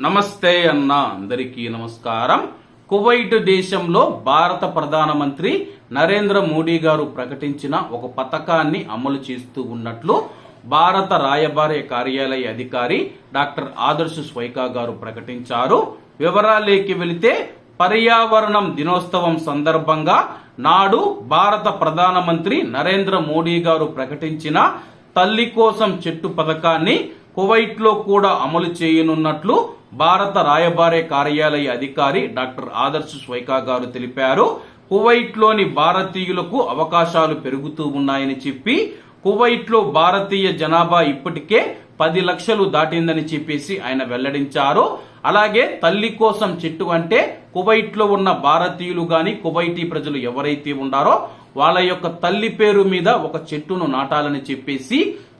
నమస్తే అన్న అందరికీ నమస్కారం. కువైట్ దేశంలో భారత ప్రధానమంత్రి నరేంద్ర మోడీ గారు ప్రకటించిన ఒక పథకాన్ని అమలు చేస్తూ ఉన్నట్లు భారత రాయబార కార్యాలయ అధికారి డాక్టర్ ఆదర్శ్ స్వైకా గారు ప్రకటించారు. వివరాలేకి వెళితే పర్యావరణం దినోత్సవం సందర్భంగా నాడు భారత ప్రధానమంత్రి నరేంద్ర మోడీ గారు ప్రకటించిన తల్లి కోసం చెట్టు పథకాన్ని కువైట్లో కూడా అమలు చేయనున్నట్లు భారత రాయబారే కార్యాలయ అధికారి డాక్టర్ ఆదర్శ్ స్వైకా గారు తెలిపారు. కువైట్లోని భారతీయులకు అవకాశాలు పెరుగుతూ ఉన్నాయని చెప్పి కువైట్లో భారతీయ జనాభా ఇప్పటికే పది లక్షలు దాటిందని చెప్పేసి ఆయన వెల్లడించారు. అలాగే తల్లి కోసం చెట్టు అంటే కువైట్లో ఉన్న భారతీయులు గాని కువైటీ ప్రజలు ఎవరైతే ఉండారో వాళ్ళ యొక్క తల్లి పేరు మీద ఒక చెట్టును నాటాలని చెప్పేసి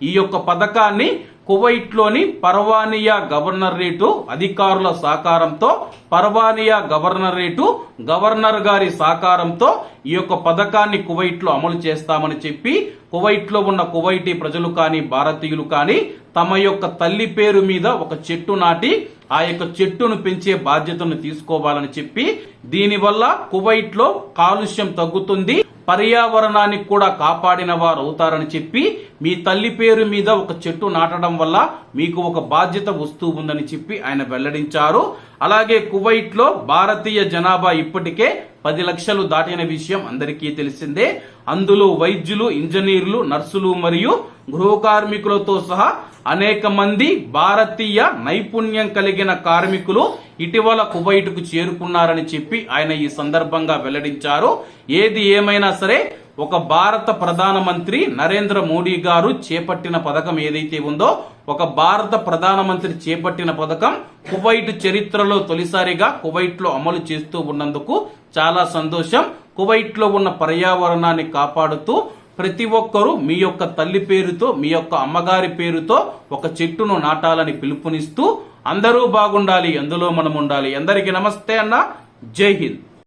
ఈ యొక్క పథకాన్ని కువైట్లోని పర్వానియా గవర్నరేటు అధికారుల సహకారంతో పర్వానియా గవర్నరేటు గవర్నర్ గారి సహకారంతో ఈ యొక్క పథకాన్ని కువైట్లో అమలు చేస్తామని చెప్పి కువైట్లో ఉన్న కువైటీ ప్రజలు కానీ భారతీయులు కానీ తమ యొక్క తల్లి పేరు మీద ఒక చెట్టు నాటి ఆ యొక్క చెట్టును పెంచే బాధ్యతను తీసుకోవాలని చెప్పి దీనివల్ల కువైట్లో కాలుష్యం తగ్గుతుంది. పర్యావరణాన్ని కూడా కాపాడిన వారు అవుతారని చెప్పి మీ తల్లి పేరు మీద ఒక చెట్టు నాటడం వల్ల మీకు ఒక బాధ్యత వస్తూ ఉందని చెప్పి ఆయన వెల్లడించారు. అలాగే కువైట్లో భారతీయ జనాభా ఇప్పటికే పది లక్షలు దాటిన విషయం అందరికీ తెలిసిందే. అందులో వైద్యులు ఇంజనీర్లు నర్సులు మరియు గృహ కార్మికులతో సహా అనేక మంది భారతీయ నైపుణ్యం కలిగిన కార్మికులు ఇటీవల కువైట్కు చేరుకున్నారని చెప్పి ఆయన ఈ సందర్భంగా వెల్లడించారు. ఏది ఏమైనా సరే ఒక భారత ప్రధానమంత్రి నరేంద్ర మోడీ గారు చేపట్టిన పథకం ఏదైతే ఉందో ఒక భారత ప్రధానమంత్రి చేపట్టిన పథకం కువైట్ చరిత్రలో తొలిసారిగా కువైట్లో అమలు చేస్తూ ఉన్నందుకు చాలా సంతోషం. కువైట్లో ఉన్న పర్యావరణాన్ని కాపాడుతూ ప్రతి ఒక్కరూ మీ యొక్క తల్లి పేరుతో మీ యొక్క అమ్మగారి పేరుతో ఒక చెట్టును నాటాలని పిలుపునిస్తూ అందరూ బాగుండాలి అందులో మనం ఉండాలి అందరికీ నమస్తే అన్న. జై హింద్.